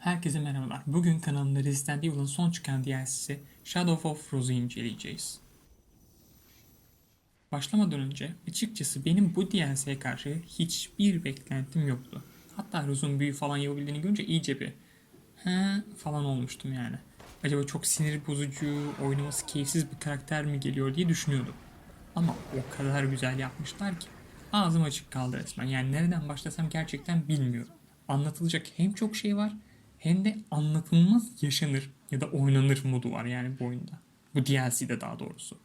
Herkese merhabalar. Bugün kanalımda Resident Evil'ın son çıkan DLC'si Shadow of Rose'u inceleyeceğiz. Başlamadan önce açıkçası benim bu DLC'ye karşı hiçbir beklentim yoktu. Hatta Rose'un büyü falan yapabildiğini görünce iyice bir he falan olmuştum yani. Acaba çok sinir bozucu, oynaması keyifsiz bir karakter mi geliyor diye düşünüyordum. Ama o kadar güzel yapmışlar ki ağzım açık kaldı resmen. Yani nereden başlasam gerçekten bilmiyorum. Anlatılacak hem çok şey var hem de anlatılmaz yaşanır ya da oynanır modu var yani bu oyunda. Bu DLC'de daha doğrusu.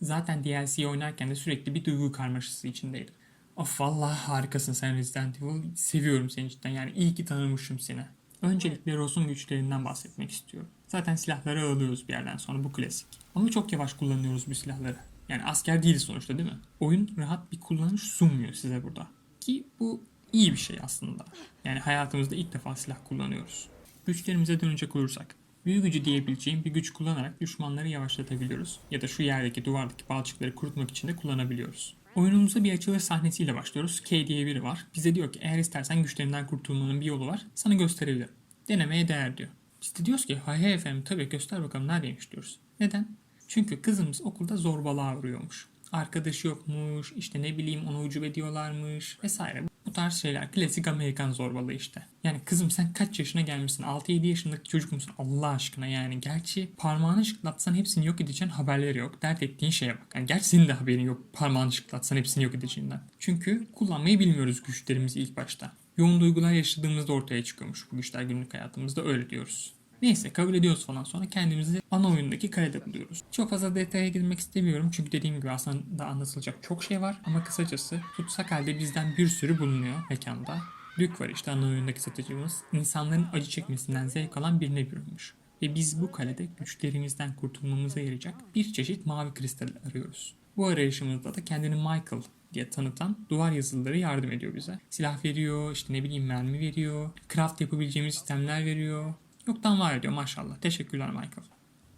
Zaten DLC'yi oynarken de sürekli bir duygu karmaşası içindeydim. Of vallahi harikasın sen Resident Evil. Seviyorum seni cidden yani iyi ki tanımışım seni. Öncelikle Rose'un güçlerinden bahsetmek istiyorum. Zaten silahları alıyoruz bir yerden sonra bu klasik. Ama çok yavaş kullanıyoruz bu silahları. Yani asker değiliz sonuçta değil mi? Oyun rahat bir kullanış sunmuyor size burada. Ki bu iyi bir şey aslında. Yani hayatımızda ilk defa silah kullanıyoruz. Güçlerimize dönecek olursak. Büyü gücü diyebileceğim bir güç kullanarak düşmanları yavaşlatabiliyoruz. Ya da şu yerdeki duvardaki balçıkları kurutmak için de kullanabiliyoruz. Oyunumuza bir açılış sahnesiyle başlıyoruz. K diye biri var. Bize diyor ki eğer istersen güçlerinden kurtulmanın bir yolu var. Sana gösterebilirim. Denemeye değer diyor. Biz de diyoruz ki hay hay efendim tabii göster bakalım neredeymiş diyoruz. Neden? Çünkü kızımız okulda zorbalığa uğruyormuş. Arkadaşı yokmuş, işte ne bileyim onu ucube diyorlarmış vesaire. Bu tarz şeyler klasik Amerikan zorbalığı işte. Yani kızım sen kaç yaşına gelmişsin? 6-7 yaşındaki çocuk musun? Allah aşkına yani. Gerçi parmağını şıklatsan hepsini yok edeceğin haberleri yok. Dert ettiğin şeye bak. Yani gerçi senin de haberin yok parmağını şıklatsan hepsini yok edeceğinden. Çünkü kullanmayı bilmiyoruz güçlerimizi ilk başta. Yoğun duygular yaşadığımızda ortaya çıkıyormuş bu güçler günlük hayatımızda öyle diyoruz. Neyse kabul ediyoruz falan sonra kendimizi ana oyundaki kalede buluyoruz. Çok fazla detaya girmek istemiyorum çünkü dediğim gibi aslında anlatılacak çok şey var ama kısacası tutsak halde bizden bir sürü bulunuyor mekanda. Lük var işte ana oyundaki satıcımız. İnsanların acı çekmesinden zevk alan birine bürünmüş. Ve biz bu kalede güçlerimizden kurtulmamıza yarayacak bir çeşit mavi kristal arıyoruz. Bu arayışımızda da kendini Michael diye tanıtan duvar yazıları yardım ediyor bize. Silah veriyor, işte ne bileyim mermi veriyor, craft yapabileceğimiz sistemler veriyor. Yoktan var ediyor maşallah. Teşekkürler Michael.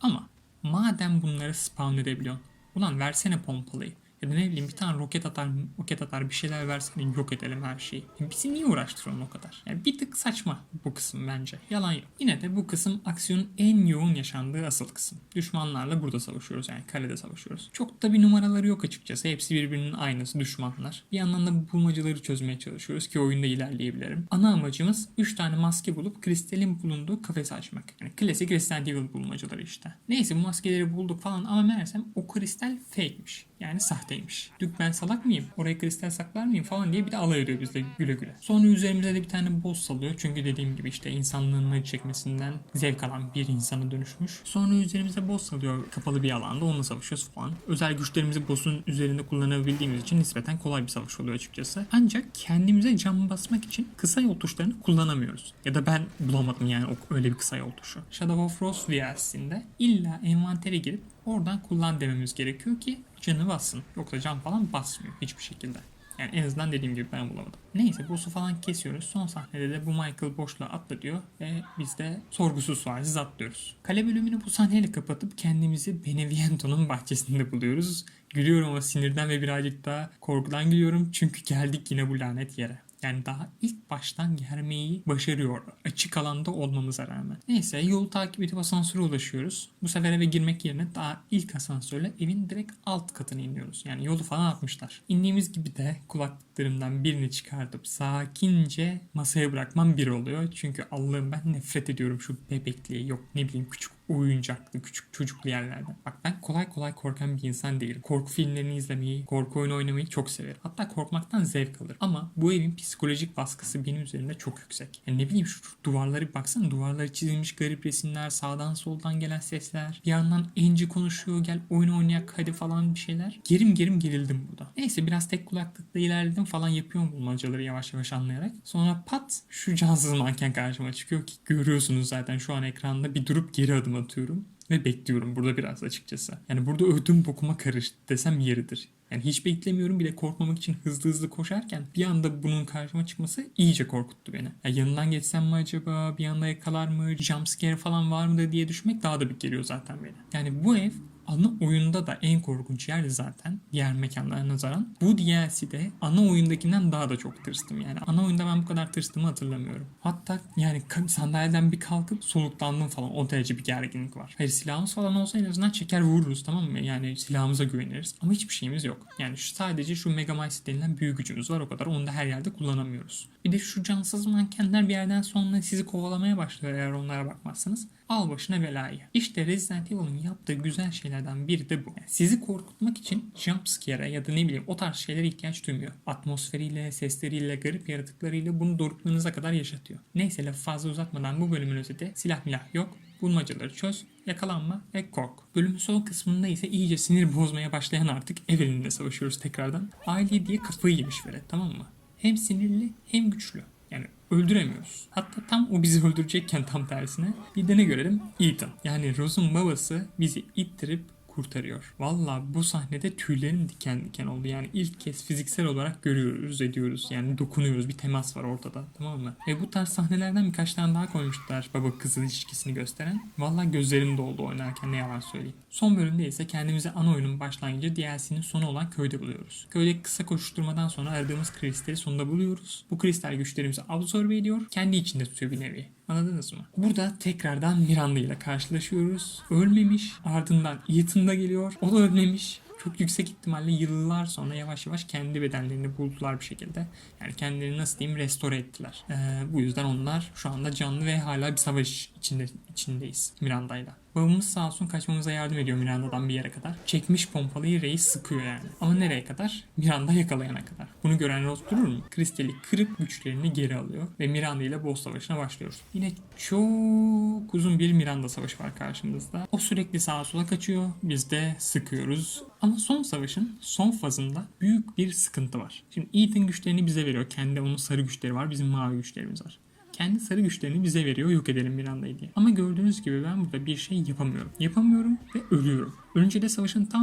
Ama madem bunları spawn edebiliyorsun. Ulan versene pompalıyı. Ya da ne bileyim bir tane roket atar, roket atar bir şeyler versene yok edelim her şeyi. Ya bizi niye uğraştırıyorsun o kadar? Yani bir tık saçma bu kısım bence. Yalan yok. Yine de bu kısım aksiyonun en yoğun yaşandığı asıl kısım. Düşmanlarla burada savaşıyoruz yani kalede savaşıyoruz. Çok da bir numaraları yok açıkçası. Hepsi birbirinin aynısı düşmanlar. Bir yandan da bulmacaları çözmeye çalışıyoruz ki oyunda ilerleyebilirim. Ana amacımız 3 tane maske bulup kristalin bulunduğu kafesi açmak. Yani klasik Resident Evil bulmacaları işte. Neyse bu maskeleri bulduk falan ama meğersem o kristal fake'miş. Yani sahteymiş. Dük ben salak mıyım? Oraya kristal saklar mıyım falan diye bir de alay ediyor bizle güle güle. Sonra üzerimize de bir tane boss salıyor. Çünkü dediğim gibi işte insanlığın acı çekmesinden zevk alan bir insana dönüşmüş. Sonra üzerimize boss salıyor kapalı bir alanda. Onunla savaşıyoruz falan. Özel güçlerimizi boss'un üzerinde kullanabildiğimiz için nispeten kolay bir savaş oluyor açıkçası. Ancak kendimize cam basmak için kısa yol tuşlarını kullanamıyoruz. Ya da ben bulamadım yani öyle bir kısa yol tuşu. Shadow of Frost DLC'sinde illa envantere girip oradan kullan dememiz gerekiyor ki canı bassın. Yoksa can falan basmıyor hiçbir şekilde. Yani en azından dediğim gibi ben bulamadım. Neyse boss'u falan kesiyoruz. Son sahnede de bu Michael boşluğa atla diyor ve biz de sorgusuz sualsiz atlıyoruz. Kale bölümünü bu sahneyle kapatıp kendimizi Beneviento'nun bahçesinde buluyoruz. Gülüyorum ama sinirden ve birazcık daha korkudan gülüyorum çünkü geldik yine bu lanet yere. Yani daha ilk baştan gelmeyi başarıyor. Açık alanda olmamıza rağmen. Neyse yolu takip edip asansöre ulaşıyoruz. Bu sefer eve girmek yerine daha ilk asansörle evin direkt alt katına iniyoruz. Yani yolu falan atmışlar. İndiğimiz gibi de kulaklıklarımdan birini çıkartıp sakince masaya bırakmam bir oluyor. Çünkü Allah'ım ben nefret ediyorum şu bebekliği yok ne bileyim küçük oyuncaklı, küçük çocuklu yerlerden. Bak ben kolay kolay korkan bir insan değilim. Korku filmlerini izlemeyi, korku oyunu oynamayı çok severim. Hatta korkmaktan zevk alırım. Ama bu evin psikolojik baskısı benim üzerimde çok yüksek. Yani ne bileyim şu duvarları bir baksana duvarları çizilmiş garip resimler, sağdan soldan gelen sesler. Bir yandan Angie konuşuyor gel oyun oynayak hadi falan bir şeyler. Gerim gerim gerildim burada. Neyse biraz tek kulaklıkla ilerledim falan yapıyorum bulmacaları yavaş yavaş anlayarak. Sonra pat şu cansız manken karşıma çıkıyor ki görüyorsunuz zaten şu an ekranda bir durup geri adım atıyorum. Ve bekliyorum burada biraz açıkçası. Yani burada ödüm bokuma karıştı desem yeridir. Yani hiç beklemiyorum bile korkmamak için hızlı hızlı koşarken bir anda bunun karşıma çıkması iyice korkuttu beni. Ya yanından geçsem mi acaba bir anda yakalar mı jumpscare falan var mı da diye düşünmek daha da bir geliyor zaten beni. Yani bu ev ana oyunda da en korkunç yer zaten diğer mekanlara nazaran. Bu DLC'de ana oyundakinden daha da çok tırstım. Yani ana oyunda ben bu kadar tırstığımı hatırlamıyorum. Hatta yani sandalyeden bir kalkıp soluklandım falan. O derece bir gerginlik var. Hayır silahımız falan olsa en azından çeker vururuz tamam mı? Yani silahımıza güveniriz. Ama hiçbir şeyimiz yok. Yani şu sadece şu Megamycete denilen büyük gücümüz var o kadar. Onu da her yerde kullanamıyoruz. Bir de şu cansız mankenler bir yerden sonra sizi kovalamaya başlıyor eğer onlara bakmazsanız. Al başına belayı. İşte Resident Evil'ın yaptığı güzel şeylerden biri de bu. Yani sizi korkutmak için jumpscare'a ya da ne bileyim o tarz şeylere ihtiyaç duymuyor. Atmosferiyle, sesleriyle, garip yaratıklarıyla bunu doruklarınıza kadar yaşatıyor. Neyse lafı fazla uzatmadan bu bölümün özeti silah milah yok. Bulmacaları çöz, yakalanma ve kork. Bölümün son kısmında ise iyice sinir bozmaya başlayan artık Evelyn'le savaşıyoruz tekrardan. Aile diye kafayı yemiş Velet tamam mı? Hem sinirli hem güçlü. Yani öldüremiyoruz. Hatta tam o bizi öldürecekken tam tersine bir de ne görelim? Ethan. Yani Rose'un babası bizi ittirip kurtarıyor. Valla bu sahnede tüylerim diken diken oldu. Yani ilk kez fiziksel olarak görüyoruz, ediyoruz. Yani dokunuyoruz. Bir temas var ortada. Tamam mı? Ve bu tarz sahnelerden birkaç tane daha koymuşlar baba kızı ilişkisini gösteren. Valla gözlerim doldu oynarken ne yalan söyleyeyim. Son bölümde ise kendimizi ana oyunun başlangıcı DLC'nin sonu olan köyde buluyoruz. Köyde kısa koşuşturmadan sonra aradığımız kristali sonunda buluyoruz. Bu kristal güçlerimizi absorbe ediyor. Kendi içinde tutuyor bir nevi. Anladınız mı? Burada tekrardan Miranda ile karşılaşıyoruz. Ölmemiş. Ardından Ethan da geliyor. O da ölmemiş. Çok yüksek ihtimalle yıllar sonra yavaş yavaş kendi bedenlerini buldular bir şekilde. Yani kendilerini nasıl diyeyim restore ettiler. Ee, bu yüzden onlar şu anda canlı ve hala bir savaş içinde içindeyiz Miranda'yla. Babamız sağ olsun kaçmamıza yardım ediyor Miranda'dan bir yere kadar. Çekmiş pompalıyı reis sıkıyor yani. Ama nereye kadar? Miranda yakalayana kadar. Bunu gören Rose durur mu? Kristali kırıp güçlerini geri alıyor. Ve Miranda ile boss savaşına başlıyoruz. Yine çok uzun bir Miranda savaşı var karşımızda. O sürekli sağa sola kaçıyor. Biz de sıkıyoruz. Ama son savaşın son fazında büyük bir sıkıntı var. Şimdi Ethan güçlerini bize veriyor. Kendi onun sarı güçleri var. Bizim mavi güçlerimiz var kendi sarı güçlerini bize veriyor yok edelim Miranda'yı diye. Ama gördüğünüz gibi ben burada bir şey yapamıyorum. Yapamıyorum ve ölüyorum. Ölünce de savaşın ta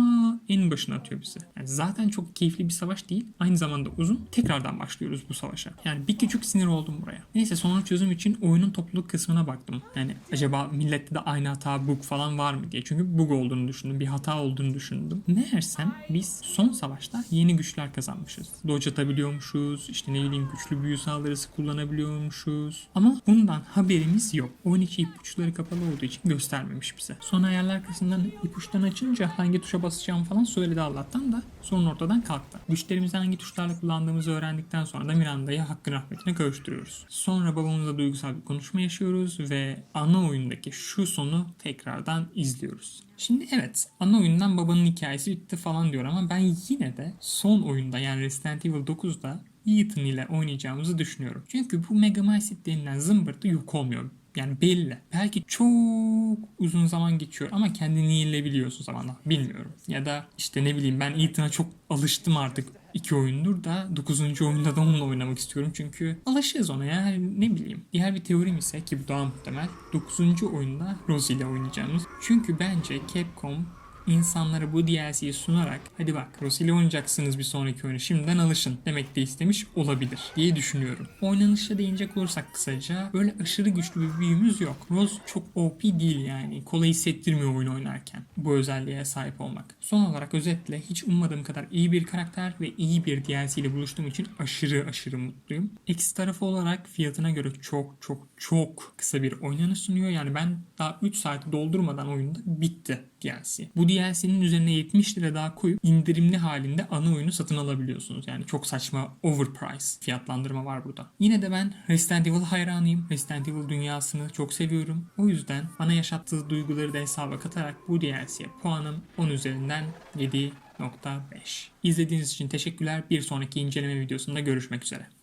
en başına atıyor bizi. Yani zaten çok keyifli bir savaş değil. Aynı zamanda uzun. Tekrardan başlıyoruz bu savaşa. Yani bir küçük sinir oldum buraya. Neyse sonra çözüm için oyunun topluluk kısmına baktım. Yani acaba millette de aynı hata bug falan var mı diye. Çünkü bug olduğunu düşündüm. Bir hata olduğunu düşündüm. Meğersem biz son savaşta yeni güçler kazanmışız. Dodge atabiliyormuşuz. İşte ne bileyim güçlü büyü saldırısı kullanabiliyormuşuz. Ama bundan haberimiz yok. Oyun içi ipuçları kapalı olduğu için göstermemiş bize. Son ayarlar kısmından ipuçtan açınca hangi tuşa basacağım falan söyledi Allah'tan da sorun ortadan kalktı. Güçlerimizi hangi tuşlarla kullandığımızı öğrendikten sonra da Miranda'yı hakkın rahmetine kavuşturuyoruz. Sonra babamızla duygusal bir konuşma yaşıyoruz ve ana oyundaki şu sonu tekrardan izliyoruz. Şimdi evet ana oyundan babanın hikayesi bitti falan diyor ama ben yine de son oyunda yani Resident Evil 9'da Ethan ile oynayacağımızı düşünüyorum. Çünkü bu Megamycete denilen zımbırtı yok olmuyor. Yani belli. Belki çok uzun zaman geçiyor ama kendini yenilebiliyorsun zamanla. Bilmiyorum. Ya da işte ne bileyim ben Ethan'a çok alıştım artık iki oyundur da 9. oyunda da onunla oynamak istiyorum. Çünkü alışırız ona ya ne bileyim. Diğer bir teorim ise ki bu daha muhtemel. 9. oyunda Rose ile oynayacağımız. Çünkü bence Capcom insanlara bu DLC'yi sunarak hadi bak Rose ile oynayacaksınız bir sonraki oyunu şimdiden alışın demek de istemiş olabilir diye düşünüyorum. Oynanışa değinecek olursak kısaca böyle aşırı güçlü bir büyümüz yok. Rose çok OP değil yani kolay hissettirmiyor oyun oynarken bu özelliğe sahip olmak. Son olarak özetle hiç ummadığım kadar iyi bir karakter ve iyi bir DLC ile buluştuğum için aşırı aşırı mutluyum. Eksi tarafı olarak fiyatına göre çok çok çok kısa bir oynanış sunuyor. Yani ben daha 3 saati doldurmadan oyunda bitti DLC. Bu DLC'nin üzerine 70 lira daha koyup indirimli halinde ana oyunu satın alabiliyorsunuz. Yani çok saçma overprice fiyatlandırma var burada. Yine de ben Resident Evil hayranıyım. Resident Evil dünyasını çok seviyorum. O yüzden bana yaşattığı duyguları da hesaba katarak bu DLC'ye puanım 10 üzerinden 7.5. İzlediğiniz için teşekkürler. Bir sonraki inceleme videosunda görüşmek üzere.